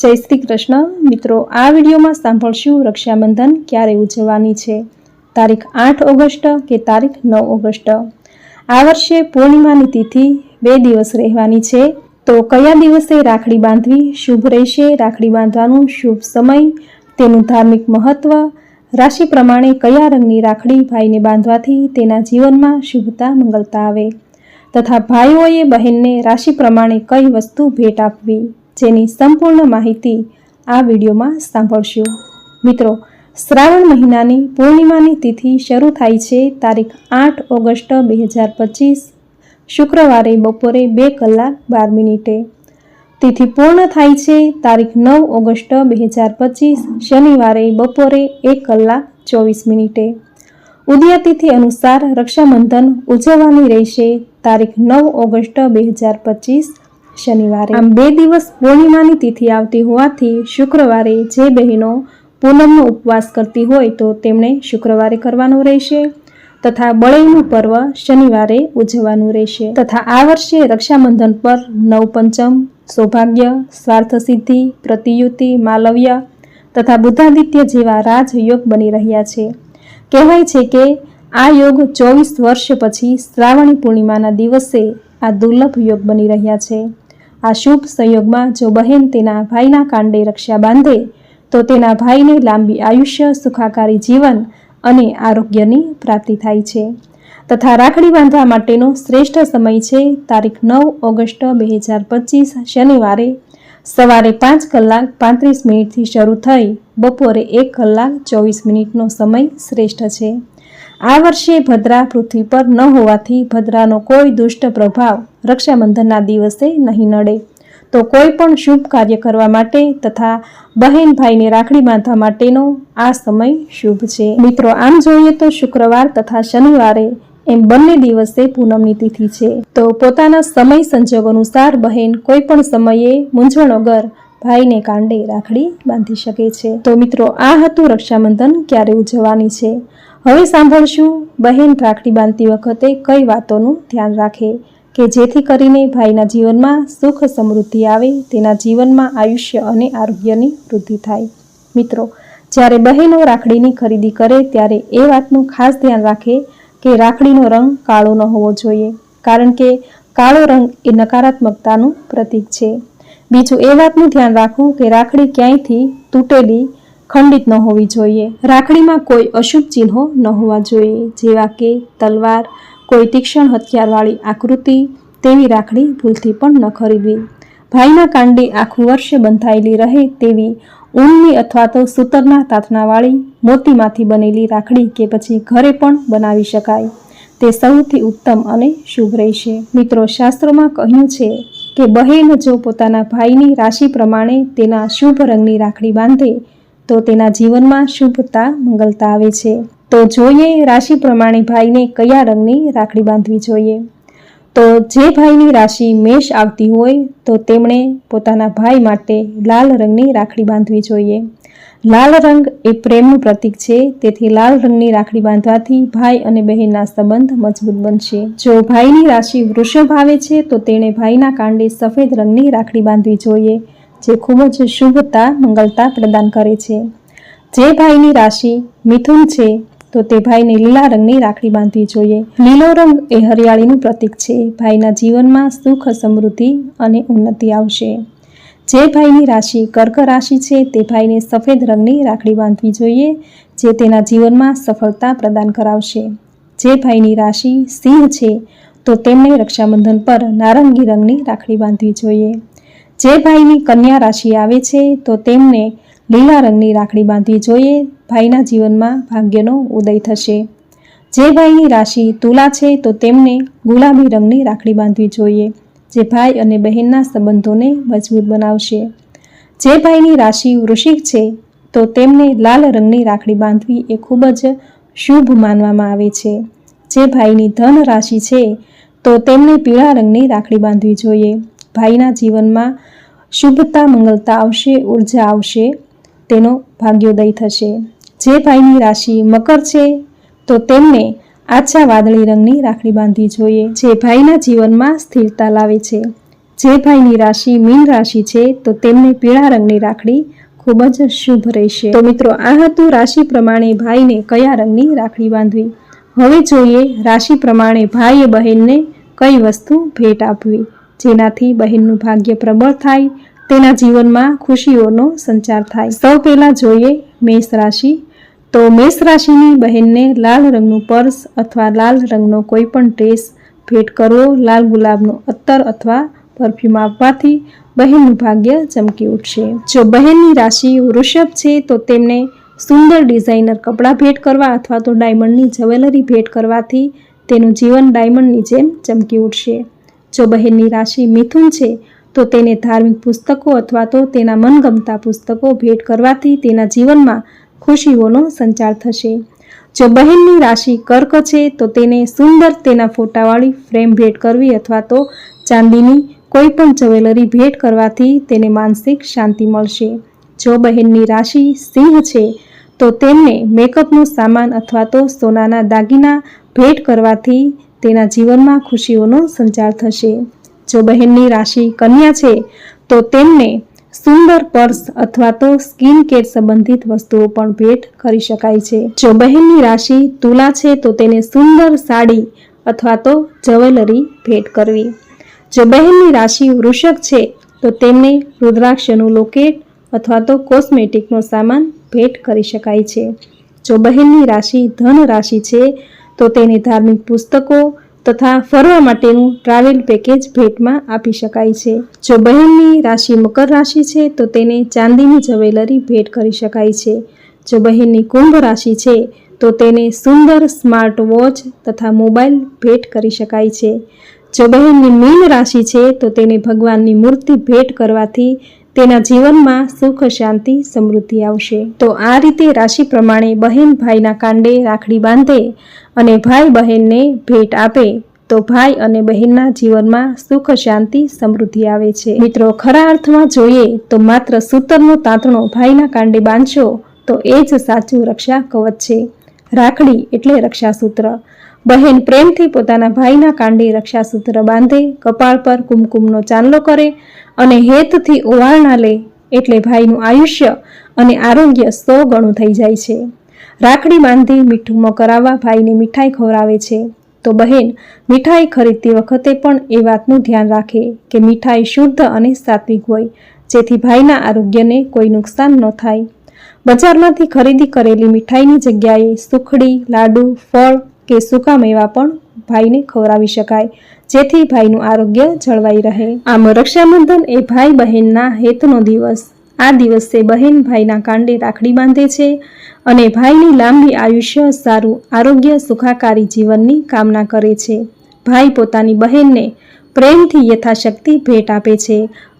જય શ્રી કૃષ્ણ. મિત્રો, આ વિડીયોમાં સાંભળશું રક્ષાબંધન ક્યારે ઉજવવાની છે? તારીખ આઠ ઓગસ્ટ કે તારીખ નવ ઓગસ્ટ? આ વર્ષે પૂર્ણિમાની તિથિ બે દિવસ રહેવાની છે. તો કયા દિવસે રાખડી બાંધવી શુભ રહેશે? રાખડી બાંધવાનું શુભ સમય, તેનું ધાર્મિક મહત્વ, રાશિ પ્રમાણે કયા રંગની રાખડી ભાઈને બાંધવાથી તેના જીવનમાં શુભતા, મંગલતા આવે? તથા ભાઈઓએ બહેનને રાશિ પ્રમાણે કઈ વસ્તુ ભેટ આપવી? જેની સંપૂર્ણ માહિતી આ વિડીયોમાં સાંભળશો. મિત્રો, શ્રાવણ મહિનાની પૂર્ણિમાની તિથિ શરૂ થાય છે તારીખ આઠ ઓગસ્ટ બે હજાર પચીસ. શુક્રવારે બપોરે બે કલાક બાર મિનિટે. તિથિ પૂર્ણ થાય છે તારીખ નવ ઓગસ્ટ બે હજાર પચીસ, શનિવારે બપોરે એક કલાક ચોવીસ મિનિટે. ઉદયાતિથિ અનુસાર રક્ષાબંધન ઉજવવાની રહેશે તારીખ નવ ઓગસ્ટ બે હજાર પચીસ શનિવારે. આમ બે દિવસ પૂર્ણિમાની તિથિ આવતી હોવાથી શુક્રવારે જે બહેનો પૂનમનો ઉપવાસ કરતી હોય તો તેમણે શુક્રવારે કરવાનું રહેશે તથા બળેનું પર્વ શનિવારે ઉજવવાનું રહેશે. તથા આ વર્ષે રક્ષાબંધન પર નવપંચમ, સૌભાગ્ય, સ્વાર્થ સિદ્ધિ, પ્રતિયુતિ, માલવ્ય તથા બુદ્ધાદિત્ય જેવા રાજયોગ બની રહ્યા છે. કહેવાય છે કે આ યોગ ચોવીસ વર્ષ પછી શ્રાવણી પૂર્ણિમાના દિવસે આ દુર્લભ યોગ બની રહ્યા છે. આ શુભ સંયોગમાં જો બહેન તેના ભાઈના કાંડે રક્ષા બાંધે, તો તેના ભાઈને લાંબી આયુષ્ય, સુખાકારી જીવન અને આરોગ્યની પ્રાપ્તિ થાય છે. તથા રાખડી બાંધવા માટેનો શ્રેષ્ઠ સમય છે તારીખ નવ ઓગસ્ટ બે હજાર પચીસ શનિવારે. સવારે પાંચ કલાક પાંત્રીસ મિનિટથી શરૂ થઈ, બપોરે એક કલાક ચોવીસ મિનિટનો સમય શ્રેષ્ઠ છે. આ વર્ષે ભદ્રા પૃથ્વી પર ન હોવાથી ભદ્રાનો કોઈ દુષ્ટ પ્રભાવ રક્ષાબંધનના દિવસે નહીં નડે. તો કોઈ પણ શુભ કાર્ય કરવા માટે તથા બહેન ભાઈને રાખડી બાંધવા માટેનો આ સમય શુભ છે. મિત્રો, આમ જોઈએ તો શુક્રવાર તથા શનિવારે એમ બંને દિવસે પૂનમની તિથિ છે. તો પોતાના સમય સંજોગ અનુસાર બહેન કોઈ પણ સમયે મૂંઝવણ વગર ભાઈને કાંડે રાખડી બાંધી શકે છે. તો મિત્રો, આ હતું રક્ષાબંધન ક્યારે ઉજવવાની છે? હવે સાંભળશું બહેન રાખડી બાંધતી વખતે કઈ વાતોનું ધ્યાન રાખે કે જેથી કરીને ભાઈના જીવનમાં સુખ સમૃદ્ધિ આવે, તેના જીવનમાં આયુષ્ય અને આરોગ્યની વૃદ્ધિ થાય. મિત્રો, જ્યારે બહેનો રાખડીની ખરીદી કરે ત્યારે એ વાતનું ખાસ ધ્યાન રાખે કે રાખડીનો રંગ કાળો ન હોવો જોઈએ, કારણ કે કાળો રંગ એ નકારાત્મકતાનું પ્રતીક છે. બીજું એ વાતનું ધ્યાન રાખવું કે રાખડી ક્યાંયથી તૂટેલી ખંડિત ન હોવી જોઈએ. રાખડીમાં કોઈ અશુભ ચિહ્નો ન હોવા જોઈએ, જેવા કે તલવાર, કોઈ તીક્ષ્ણ હથિયારવાળી આકૃતિ, તેવી રાખડી ભૂલથી પણ ન ખરીદવી. ભાઈના કાંડે આખું વર્ષે બંધાયેલી રહે તેવી ઊનની અથવા તો સૂતરના તાતણાવાળી, મોતીમાંથી બનેલી રાખડી કે પછી ઘરે પણ બનાવી શકાય. તે સૌથી ઉત્તમ અને શુભ રહેશે. મિત્રો, શાસ્ત્રોમાં કહ્યું છે કે બહેન જો પોતાના ભાઈની રાશિ પ્રમાણે તેના શુભ રંગની રાખડી બાંધે તો તેના જીવનમાં શુભતા, મંગલતા આવે છે. તો જોઈએ રાશિ પ્રમાણે ભાઈને કયા રંગની રાખડી બાંધવી જોઈએ. તો જે ભાઈની રાશિ મેષ આવતી હોય, તો તેમણે પોતાના ભાઈ માટે લાલ રંગની રાખડી બાંધવી જોઈએ. લાલ રંગ એ પ્રેમનું પ્રતીક છે, તેથી લાલ રંગની રાખડી બાંધવાથી ભાઈ અને બહેનના સંબંધ મજબૂત બનશે. જો ભાઈની રાશિ વૃષભ આવે છે, તો તેણે ભાઈના કાંડે સફેદ રંગની રાખડી બાંધવી જોઈએ. જે ખૂબ જ શુભતા મંગલતા પ્રદાન કરે છે. જે ભાઈની રાશિ મિથુન છે, તો તે ભાઈને લીલા રંગની રાખડી બાંધવી જોઈએ. લીલો રંગ એ હરિયાળીનું પ્રતીક છે. ભાઈના જીવનમાં સુખ, સમૃદ્ધિ અને ઉન્નતિ આવશે. જે ભાઈની રાશિ કર્ક રાશિ છે, તે ભાઈને સફેદ રંગની રાખડી બાંધવી જોઈએ, જે તેના જીવનમાં સફળતા પ્રદાન કરાવશે. જે ભાઈની રાશિ સિંહ છે, તો તેમણે રક્ષાબંધન પર નારંગી રંગની રાખડી બાંધવી જોઈએ. જે ભાઈની કન્યા રાશિ આવે છે, તો તેમને લીલા રંગની રાખડી બાંધવી જોઈએ. ભાઈના જીવનમાં ભાગ્યનો ઉદય થશે. જે ભાઈની રાશિ તુલા છે, તો તેમને ગુલાબી રંગની રાખડી બાંધવી જોઈએ, જે ભાઈ અને બહેનના સંબંધોને મજબૂત બનાવશે. જે ભાઈની રાશિ વૃશ્ચિક છે, તો તેમને લાલ રંગની રાખડી બાંધવી એ ખૂબ જ શુભ માનવામાં આવે છે. જે ભાઈની ધન રાશિ છે, તો તેમને પીળા રંગની રાખડી બાંધવી જોઈએ. ભાઈના જીવનમાં શુભતા મંગલતા આવશે, ઊર્જા આવશે, તેનો ભાગ્યોદય થશે. જે ભાઈની રાશિ મકર છે, તો તેમને આછા વાદળી રંગની રાખડી બાંધવી જોઈએ. જે ભાઈના જીવનમાં સ્થિરતા લાવે છે. જે ભાઈની રાશિ મીન રાશિ છે, તો તેમને પીળા રંગની રાખડી ખૂબ જ શુભ રહેશે. તો મિત્રો, આ હતું રાશિ પ્રમાણે ભાઈને કયા રંગની રાખડી બાંધવી? હવે જોઈએ રાશિ પ્રમાણે ભાઈએ બહેનને કઈ વસ્તુ ભેટ આપવી? જેનાથી બહેનનું ભાગ્ય પ્રબળ થાય, તેના જીવનમાં ખુશીઓનો સંચાર થાય. સૌ પહેલાં જોઈએ મેષ રાશિ. તો મેષ રાશિની બહેનને લાલ રંગનું પર્સ અથવા લાલ રંગનો કોઈ પણ ડ્રેસ, ભેટ કરવો, લાલ ગુલાબનો અત્તર અથવા પરફ્યુમ આપવાથી બહેનનું ભાગ્ય ચમકી ઉઠશે. જો બહેનની રાશિ વૃષભ છે, તો તેમને સુંદર ડિઝાઇનર કપડાં ભેટ કરવા અથવા તો ડાયમંડની જ્વેલરી ભેટ કરવાથી તેનું જીવન ડાયમંડની જેમ ચમકી ઉઠશે. જો બહેનની રાશિ મિથુન છે, તો તેને ધાર્મિક પુસ્તકો અથવા તો તેના મનગમતા પુસ્તકો ભેટ કરવાથી તેના જીવનમાં ખુશીઓનો સંચાર થશે. જો બહેનની રાશિ કર્ક છે, તો તેને સુંદર તેના ફોટાવાળી ફ્રેમ ભેટ કરવી અથવા તો ચાંદીની કોઈ પણ જ્વેલરી ભેટ કરવાથી તેને માનસિક શાંતિ મળશે. જો બહેનની રાશિ સિંહ છે, તો તેમને મેકઅપનો સામાન અથવા તો સોનાના દાગીના ભેટ કરવાથી તેના જીવનમાં ખુશીઓનો સંચાર થશે. જો બહેનની રાશિ કન્યા છે, તો તેમને સુંદર પર્સ અથવા તો સ્કિન કેર સંબંધિત વસ્તુઓ પણ ભેટ કરી શકાય છે. જો બહેનની રાશિ તુલા છે, તો તેને સુંદર સાડી અથવા તો જ્વેલરી ભેટ કરવી. જો બહેનની રાશિ વૃષક છે, તો તેમને રુદ્રાક્ષનું લોકેટ અથવા તો કોસ્મેટિકનો સામાન ભેટ કરી શકાય છે. જો બહેનની રાશિ ધન રાશિ છે તો તેને ધાર્મિક પુસ્તકો તથા ફરવા માટેનું ટ્રાવેલ પેકેજ ભેટમાં આપી શકાય છે. જો બહેનની રાશિ મકર રાશિ છે, તો તેને ચાંદીની જ્વેલરી ભેટ કરી શકાય છે. જો બહેનની કુંભ રાશિ છે, તો તેને સુંદર સ્માર્ટ વોચ તથા મોબાઈલ ભેટ કરી શકાય છે. જો બહેનની મીન રાશિ છે, તો તેને ભગવાનની મૂર્તિ ભેટ કરવાથી તેના જીવનમાં સુખ, શાંતિ, સમૃદ્ધિ આવશે. તો આ રીતે રાશિ પ્રમાણે બહેન ભાઈના કાંડે રાખડી બાંધે અને ભાઈ બહેનને ભેટ આપે, તો ભાઈ અને બહેનના જીવનમાં સુખ, શાંતિ, સમૃદ્ધિ આવે છે. મિત્રો, ખરા અર્થમાં જોઈએ તો માત્ર સૂતરનો તાંતણો ભાઈના કાંડે બાંધશો તો એ જ સાચું રક્ષા કવચ છે. રાખડી એટલે રક્ષાસૂત્ર. બહેન પ્રેમથી પોતાના ભાઈના કાંડે રક્ષાસૂત્ર બાંધે, કપાળ પર કુમકુમનો ચાંદલો કરે અને હેતથી ઓવારણા લે એટલે ભાઈનું આયુષ્ય અને આરોગ્ય સો ગણું થઈ જાય છે. રાખડી બાંધી મીઠું કરાવવા ભાઈને મીઠાઈ ખવડાવે છે. તો બહેન, મીઠાઈ ખરીદતી વખતે પણ એ વાતનું ધ્યાન રાખે કે મીઠાઈ શુદ્ધ અને સાત્વિક હોય, જેથી ભાઈના આરોગ્યને કોઈ નુકસાન ન થાય. બજારમાંથી ખરીદી કરેલી મીઠાઈની જગ્યાએ સુખડી, લાડુ, ફળ કે સૂકા મેવા પણ ભાઈને ખવડાવી શકાય, જેથી ભાઈનું આરોગ્ય જળવાઈ રહે. આમ રક્ષાબંધન એ ભાઈ બહેનના હેતનો દિવસ. આ દિવસે બહેન ભાઈના કાંડે રાખડી બાંધે છે અને ભાઈની લાંબી આયુષ્ય, સારું આરોગ્ય, સુખાકારી જીવનની કામના કરે છે. ભાઈ પોતાની બહેનને પ્રેમથી યથાશક્તિ ભેટ આપે છે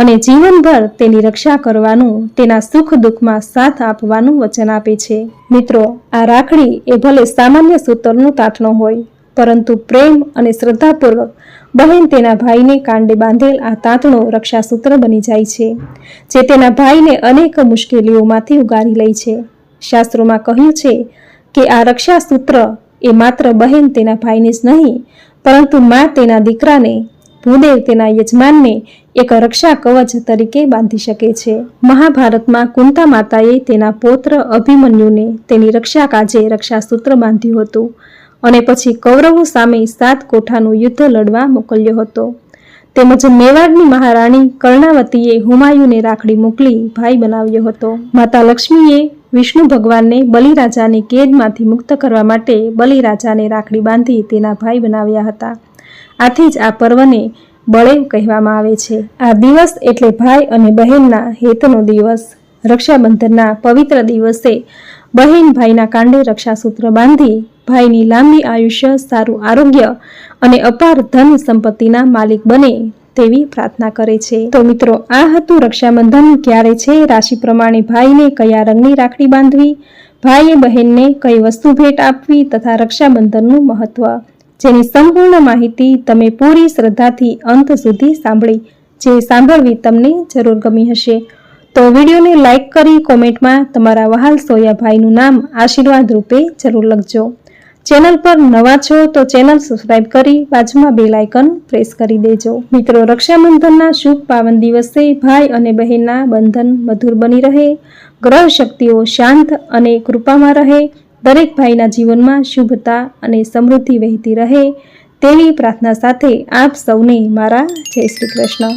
અને જીવનભર તેની રક્ષા કરવાનું, તેના સુખ દુઃખમાં સાથ આપવાનું વચન આપે છે. મિત્રો, આ રાખડી એ ભલે સામાન્ય સૂતરનું તાંતણું હોય, પરંતુ પ્રેમ અને શ્રદ્ધાપૂર્વક બહેન તેના ભાઈને કાંડે બાંધેલ આ તાંતણો રક્ષાસૂત્ર બની જાય છે, જે તેના ભાઈને અનેક મુશ્કેલીઓમાંથી ઉગારી લે છે. શાસ્ત્રોમાં કહ્યું છે કે આ રક્ષાસૂત્ર એ માત્ર બહેન તેના ભાઈને જ નહીં, પરંતુ મા તેના દીકરાને ભૂદેવ તેના યજમાનને એક રક્ષા કવચ તરીકે બાંધી શકે છે. મહાભારતમાં કુંતા માતાએ તેના પૌત્ર અભિમન્યુને તેની રક્ષા કાજે રક્ષાસૂત્ર બાંધ્યું હતું અને પછી કૌરવો સામે સાત કોઠાનું યુદ્ધ લડવા મોકલ્યો હતો. તેમજ મેવાડની મહારાણી કર્ણાવતીએ હુમાયુને રાખડી મોકલી ભાઈ બનાવ્યો હતો. માતા લક્ષ્મીએ વિષ્ણુ ભગવાનને બલિરાજાની કેદમાંથી મુક્ત કરવા માટે બલિરાજાને રાખડી બાંધી તેના ભાઈ બનાવ્યા હતા. આથી જ આ પર્વને બળેવ કહેવામાં આવે છે. આ દિવસ એટલે ભાઈ અને બહેનના હેતનો દિવસ. રક્ષાબંધનના પવિત્ર દિવસે બહેન ભાઈના કાંડે રક્ષાસૂત્ર બાંધી ભાઈની લાંબી આયુષ્ય, સારું આરોગ્ય અને અપાર ધન સંપત્તિના માલિક બને તેવી પ્રાર્થના કરે છે. તો મિત્રો, આ હતું રક્ષાબંધન. ક્યારે છે? રાશિ પ્રમાણે ભાઈને કયા રંગની રાખડી બાંધવી? ભાઈએ બહેનને કઈ વસ્તુ ભેટ આપવી? તથા રક્ષાબંધનનું મહત્વ. જેની સંપૂર્ણ માહિતી તમે પૂરી શ્રદ્ધાથી અંત સુધી સાંભળી, જે સાંભળવી તમને જરૂર ગમી હશે. તો વિડીયોને લાઇક કરી કોમેન્ટમાં તમારા વહાલ સોયાભાઈનું નામ આશીર્વાદ રૂપે જરૂર લખજો. ચેનલ પર નવા છો તો ચેનલ સબસ્ક્રાઇબ કરી બાજુમાં બેલ આઇકન પ્રેસ કરી દેજો. મિત્રો, રક્ષાબંધનના શુભ પાવન દિવસે ભાઈ અને બહેનના બંધન મધુર બની રહે. ગ્રહ શક્તિઓ શાંત અને કૃપામાં રહે. દરેક ભાઈના જીવનમાં શુભતા અને સમૃદ્ધિ વહેતી રહે તેવી પ્રાર્થના સાથે આપ સૌને મારા જય શ્રી કૃષ્ણ.